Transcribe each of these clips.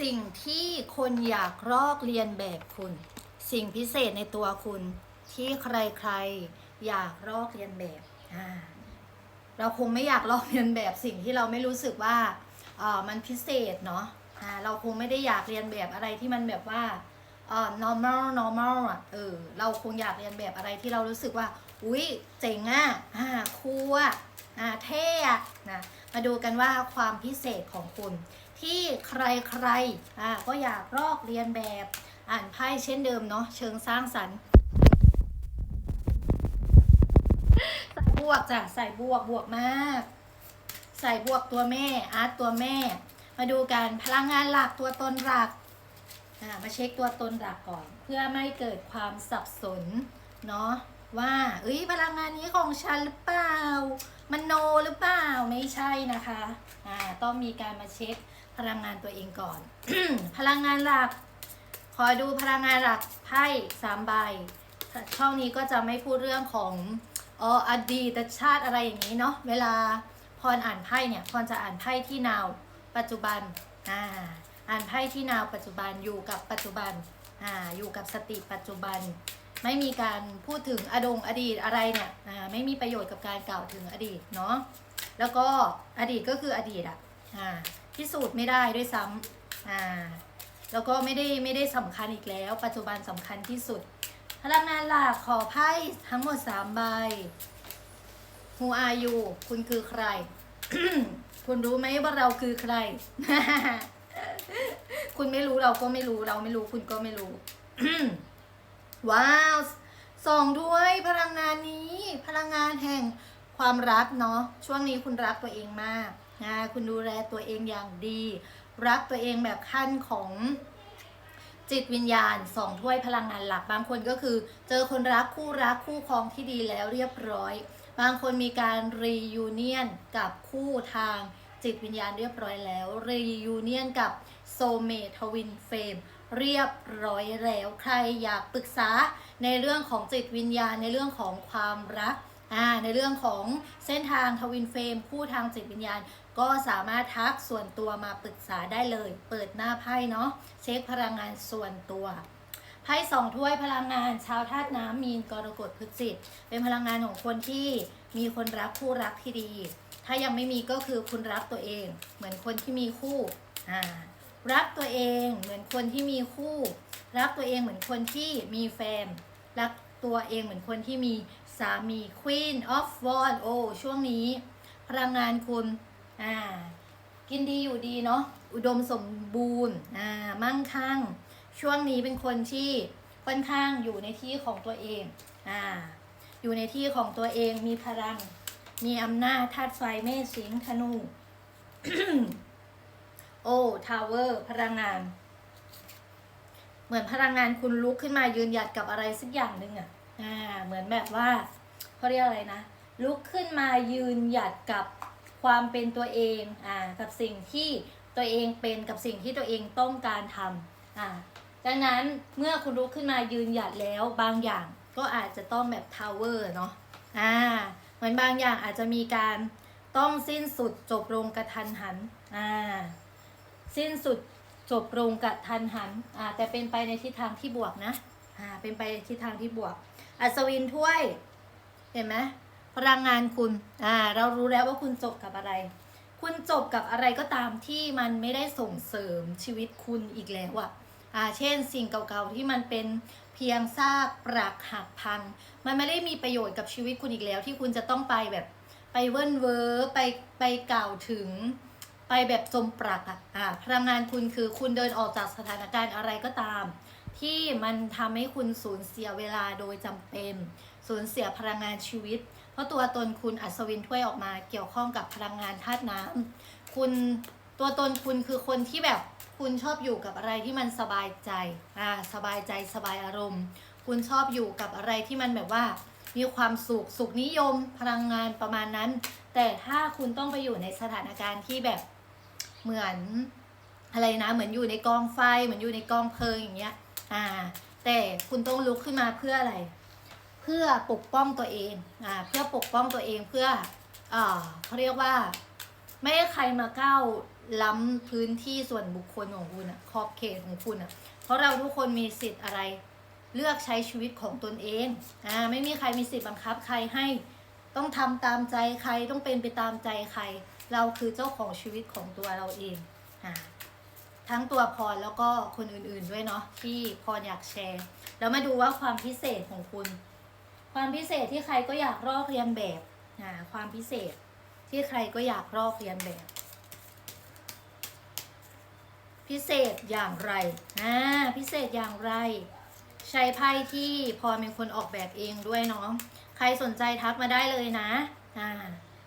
สิ่งที่คนอยากลอกเรียนแบบคุณ สิ่งพิเศษในตัวคุณ ที่ใครๆอยากลอกเรียนแบบเราคงไม่อยากลอกเรียนแบบสิ่งที่เราไม่รู้สึกว่ามันพิเศษเนาะเราคงไม่ได้อยากเรียนแบบอะไรที่มันแบบว่า normal normal อะเออเราคงอยากเรียนแบบอะไรที่เรารู้สึกว่า อุ้ยเจ๋งอะคูลอะเท่อะนะมาดูกันว่าความพิเศษของคุณ ที่ใครๆอ่าก็อยากลอกเรียนแบบอ่านไพ่เช่นเดิมเนาะเชิงสร้างสรรค์ใส่บวกจ้ะใส่บวกบวกมาก ใส่บวกตัวแม่อาร์ตตัวแม่ มาดูกันพลังงานหลักตัวตนหลักมาเช็คตัวตนหลักก่อน เพื่อไม่เกิดความสับสนเนาะว่าเอ้ยพลังงานนี้ของฉันหรือเปล่า มันโนหรือเปล่าไม่ใช่นะคะอ่าต้องมีการมาเช็ค พลังงานตัวเองก่อน พลังงานหลัก ขอดูพลังงานหลักไพ่สามใบ ช่องนี้ก็จะไม่พูดเรื่องของอออดีตชาติอะไรอย่างนี้เนาะ เวลาพรอ่านไพ่เนี่ยพรจะอ่านไพ่ที่นาวปัจจุบัน อ่า อ่านไพ่ที่นาวปัจจุบันอยู่กับปัจจุบัน อ่า อยู่กับสติปัจจุบัน ไม่มีการพูดถึงอดงอดีตอะไรเนี่ย อ่า ไม่มีประโยชน์กับการกล่าวถึงอดีตเนาะ แล้วก็อดีตก็คืออดีตอะอ่า พิสูจน์ไม่ได้ด้วยซ้ำอ่าแล้วก็ไม่ได้ไม่ได้สำคัญอีกแล้ว ปัจจุบันสำคัญที่สุด พลังงานหลักขอไพ่ทั้งหมด3ใบ Who are you คุณคือใคร คุณรู้ไหมว่าเราคือใคร คุณไม่รู้เราก็ไม่รู้เราไม่รู้คุณก็ไม่รู้ ว้าวส่งด้วยพลังงานนี้ พลังงานแห่งความรักเนาะช่วงนี้คุณรักตัวเองมาก นะคุณดูแลตัวเองอย่างดี รักตัวเองแบบขั้นของจิตวิญญาณสองถ้วยพลังงานหลัก บางคนก็คือ เจอคนรักคู่รักคู่ครองที่ดีแล้วเรียบร้อย บางคนมีการรียูเนียนกับคู่ทางจิตวิญญาณเรียบร้อยแล้วรียูเนียนกับโซเมทวินเฟมเรียบร้อยแล้วใครอยากปรึกษาในเรื่องของจิตวิญญาณในเรื่องของความรักในเรื่องของเส้นทางทวินเฟมคู่ทางจิตวิญญาณ ก็สามารถทักส่วนตัวมาปรึกษาได้เลย เปิดหน้าไพ่เนาะเช็คพลังงานส่วนตัวไพ่สองถ้วยพลังงานชาวธาตุน้ำมีนกรกฎพฤศจิตเป็นพลังงานของคนที่มีคนรักคู่รักที่ดี ถ้ายังไม่มีก็คือคุณรักตัวเอง เหมือนคนที่มีคู่อ่ารักตัวเองเหมือนคนที่มีคู่ รักตัวเองเหมือนคนที่มีแฟนรักตัวเองเหมือนคนที่มีสามี Queen of w a n d โอ้ช่วงนี้ พลังงานคุณ อ่ากินดีอยู่ดีเนาะอุดมสมบูรณ์อ่ามั่งคั่ง ช่วงนี้เป็นคนที่ค่อนข้างอยู่ในที่ของตัวเองอ่าอยู่ในที่ของตัวเองมีพลัง มีอำนาจธาตุไฟเมษสิงธนูโอ้ทาวเวอร์พลังงาน เหมือนพลังงานคุณลุกขึ้นมายืนหยัดกับอะไรสักอย่างหนึ่งอะอ่าเหมือนแบบว่าเขาเรียกอะไรนะลุกขึ้นมายืนหยัดกับ ความเป็นตัวเองอ่ากับสิ่งที่ตัวเองเป็นกับสิ่งที่ตัวเองต้องการทำอ่าดังนั้นเมื่อคุณลุกขึ้นมายืนหยัดแล้วบางอย่างก็อาจจะต้องแบบทาวเวอร์เนาะอ่าเหมือนบางอย่างอาจจะมีการต้องสิ้นสุดจบลงกระทันหันอ่าสิ้นสุดจบลงกระทันหันอ่าแต่เป็นไปในทิศทางที่บวกนะอ่าเป็นไปในทิศทางที่บวก อัศวินถ้วยเห็นไหม พลังงานคุณอ่าเรารู้แล้วว่าคุณจบกับอะไร คุณจบกับอะไรก็ตามที่มันไม่ได้ส่งเสริมชีวิตคุณอีกแล้วอะอ่าเช่น สิ่งเก่าๆที่มันเป็นเพียงซากปรักหักพัง มันไม่ได้มีประโยชน์กับชีวิตคุณอีกแล้ว ที่คุณจะต้องไปแบบไปเวิ้นเวอร์ไปไปกล่าวถึงไปแบบจมปรักอะอ่าพลังงานคุณคือคุณเดินออกจากสถานการณ์อะไรก็ตาม ที่มันทำให้คุณสูญเสียเวลาโดยจำเป็น สูญเสียพลังงานชีวิต เพราะตัวตนคุณอัศวินถ้วยออกมาเกี่ยวข้องกับพลังงานธาตุน้ำคุณตัวตนคุณคือคนที่แบบคุณชอบอยู่กับอะไรที่มันสบายใจอ่าสบายใจสบายอารมณ์ คุณชอบอยู่กับอะไรที่มันแบบว่า มีความสุขสุขนิยมพลังงานประมาณนั้น แต่ถ้าคุณต้องไปอยู่ในสถานการณ์ที่แบบเหมือนอะไรนะ เหมือนอยู่ในกองไฟ เหมือนอยู่ในกองเพลิงอย่างเงี้ย อ่าแต่คุณต้องลุกขึ้นมาเพื่ออะไร เพื่อปกป้องตัวเองอ่าเพื่อปกป้องตัวเองเพื่ออ่าเขาเรียกว่า ไม่ให้ใครมาก้าวล้ำพื้นที่ส่วนบุคคลของคุณอะขอบเขตของคุณอะเพราะเราทุกคนมีสิทธิ์อะไร เลือกใช้ชีวิตของตนเองอ่าไม่มีใครมีสิทธิ์บังคับใครให้ต้องทำตามใจใครต้องเป็นไปตามใจใคร เราคือเจ้าของชีวิตของตัวเราเองอ่า ทั้งตัวพรแล้วก็คนอื่นๆด้วยเนาะที่พรอยากแชร์ แล้วมาดูว่าความพิเศษของคุณ ความพิเศษที่ใครก็อยากลอกเรียนแบบอ่าความพิเศษที่ใครก็อยากลอกเรียนแบบ พิเศษอย่างไรอ่าพิเศษอย่างไร ใช้ไพ่ที่พรเป็นคนออกแบบเองด้วยเนาะใครสนใจทักมาได้เลยนะอ่า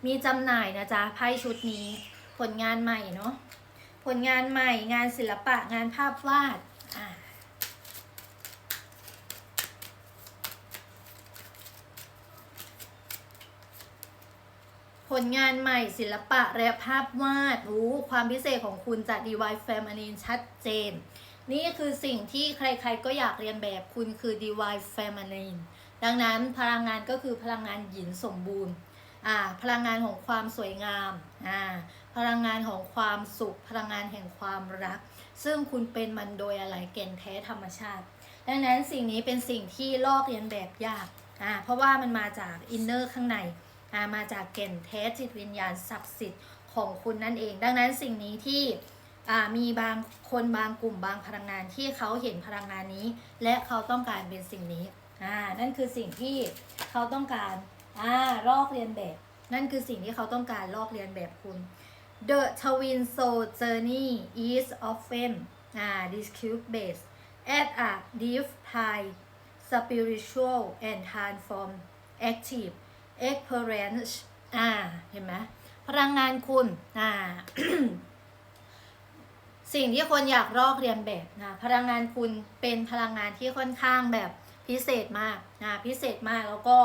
มีจำหน่ายนะจ๊ะไพ่ชุดนี้ผลงานใหม่เนาะ ผลงานใหม่งานศิลปะงานภาพวาดผลงานใหม่ศิลปะและภาพวาดรู้ความพิเศษของคุณจาก DY Feminine ชัดเจน นี่คือสิ่งที่ใครๆก็อยากเรียนแบบคุณคือ DY Feminine ดังนั้นพลังงานก็คือพลังงานหยินสมบูรณ์ อ่าพลังงานของความสวยงามอ่าพลังงานของความสุข พลังงานแห่งความรัก ซึ่งคุณเป็นมันโดยอะไรแก่นแท้ธรรมชาติ ดังนั้นสิ่งนี้เป็นสิ่งที่ลอกเรียนแบบยากอ่าเพราะว่ามันมาจากอินเนอร์ข้างในอ่ามาจากแก่นแท้จิตวิญญาณศักดิ์สิทธิ์ของคุณนั่นเอง ดังนั้นสิ่งนี้ที่มีบางคนบางกลุ่มบางพลังงานที่เขาเห็นพลังงานนี้ และเขาต้องการเป็นสิ่งนี้ นั่นคือสิ่งที่เขาต้องการ อ่าลอกเรียนแบบ นั่นคือสิ่งที่เขาต้องการลอกเรียนแบบคุณ The twin soul journey is often อ่า described based at a deep high spiritual and transform active experience อ่า เห็นไหมพลังงานคุณ อ่า สิ่งที่คนอยากลอกเรียนแบบนะพลังงานคุณเป็นพลังงานที่ค่อนข้างแบบพิเศษมากนะพิเศษมากแล้วก็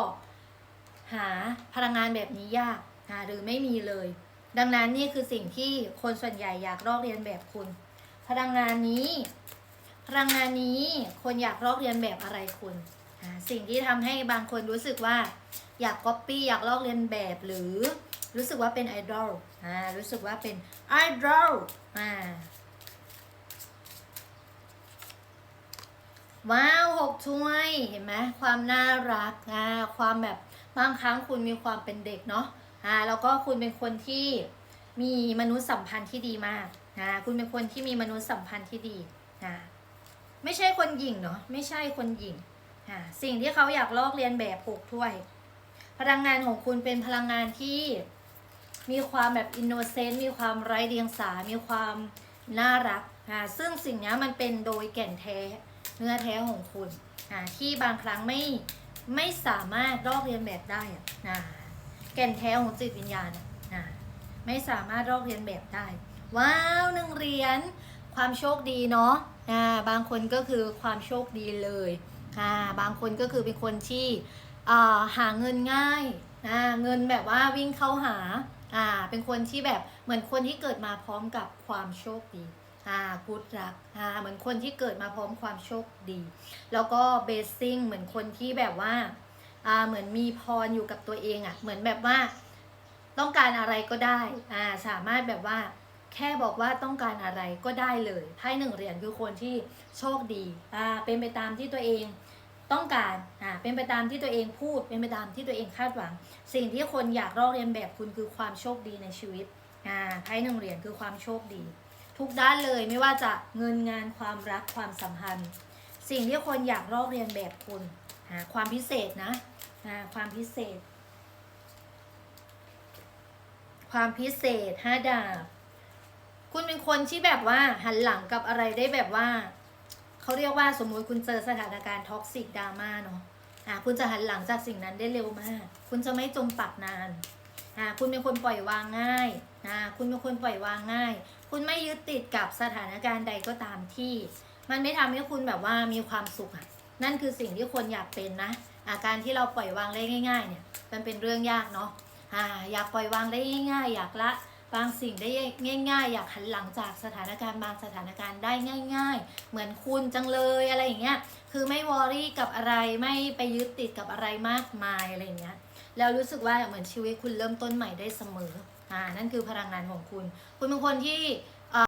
หาพลังงานแบบนี้ยากนะหรือไม่มีเลย ดังนั้นนี่คือสิ่งที่คนส่วนใหญ่อยากลอกเรียนแบบคุณ พลังงานนี้ พลังงานนี้คนอยากลอกเรียนแบบอะไรคุณสิ่งที่ทำให้บางคนรู้สึกว่าอยากก๊อปปี้อยากลอกเรียนแบบหรือรู้สึกว่าเป็นไอดอลอ่ารู้สึกว่าเป็นไอดอลอ่าว้าวหกถ้วยเห็นไหมความน่ารักอ่าความแบบ บางครั้งคุณมีความเป็นเด็กเนาะอ่าแล้วก็คุณเป็นคนที่มีมนุษยสัมพันธ์ที่ดีมากอ่าคุณเป็นคนที่มีมนุษยสัมพันธ์ที่ดีอ่าไม่ใช่คนหยิ่งเนาะไม่ใช่คนหยิ่งอ่าสิ่งที่เขาอยากลอกเรียนแบบหกถ้วย พลังงานของคุณเป็นพลังงานที่มีความแบบอินโนเซนต์มีความไร้เดียงสา มีความน่ารักอ่าซึ่งสิ่งนี้มันเป็นโดยแก่นแท้เนื้อแท้ของคุณอ่าที่บางครั้งไม่ ไม่สามารถลอกเรียนแบบได้อะอ่าแก่นแท้ของจิตวิญญาณอะไม่สามารถลอกเรียนแบบได้ ว้าวหนึ่งเหรียญความโชคดีเนาะอ่าบางคนก็คือความโชคดีเลยอ่าบางคนก็คือเป็นคนที่หาเงินง่ายอ่าเงินแบบว่าวิ่งเข้าหาอ่าเป็นคนที่แบบเหมือนคนที่เกิดมาพร้อมกับความโชคดี อากูดรักอ่าเหมือนคนที่เกิดมาพร้อมความโชคดี แล้วก็เบสซิ่งเหมือนคนที่แบบว่าอ่าเหมือนมีพรอยู่กับตัวเองอะ่ะ เหมือนแบบว่าต้องการอะไรก็ได้อ่าสามารถแบบว่าแค่บอกว่าต้องการอะไรก็ได้เลยไพ่หนึ่งเหรียญคือคนที่โชคดีอ่าเป็นไปตามที่ตัวเองต้องการอ่าเป็นไปตามที่ตัวเองพูด เป็นไปตามที่ตัวเองคาดหวัง สิ่งที่คนอยากลอกเรียนแบบคุณคือความโชคดีในชีวิตอ่าไพ่หนึ่งเหรียญคือความโชคดี ทุกด้านเลยไม่ว่าจะเงินงานความรักความสัมพันธ์ สิ่งที่คนอยากลอกเรียนแบบคุณหาความพิเศษนะหาความพิเศษ ความพิเศษห้าดาบคุณเป็นคนที่แบบว่าหันหลังกับอะไรได้แบบว่าเขาเรียกว่าสมมุติคุณเจอสถานการณ์ท็อกซิกดราม่าเนาะอ่าคุณจะหันหลังจากสิ่งนั้นได้เร็วมาก คุณจะไม่จมปักนานอ่าคุณเป็นคนปล่อยวางง่ายอ่าคุณเป็นคนปล่อยวางง่าย คุณไม่ยึดติดกับสถานการณ์ใดก็ตามที่ มันไม่ทำให้คุณแบบว่ามีความสุขอะนั่นคือสิ่งที่คนอยากเป็นนะอาการที่เราปล่อยวางได้ง่าย ๆ เนี่ย มันเป็นเรื่องยากเนาะอ่าอยากปล่อยวางได้ง่าย ๆ อยากละบางสิ่งได้ง่าย ๆ อยากหันหลังจากสถานการณ์บางสถานการณ์ได้ง่าย ๆ เหมือนคุณจังเลยอะไรอย่างเงี้ยคือไม่วอรี่กับอะไรไม่ไปยึดติดกับอะไรมากมายอะไรอย่างเงี้ยแล้วรู้สึกว่าเหมือนชีวิตคุณเริ่มต้นใหม่ได้เสมอ อ่านั่นคือพลังงานของคุณ คุณเป็นคนที่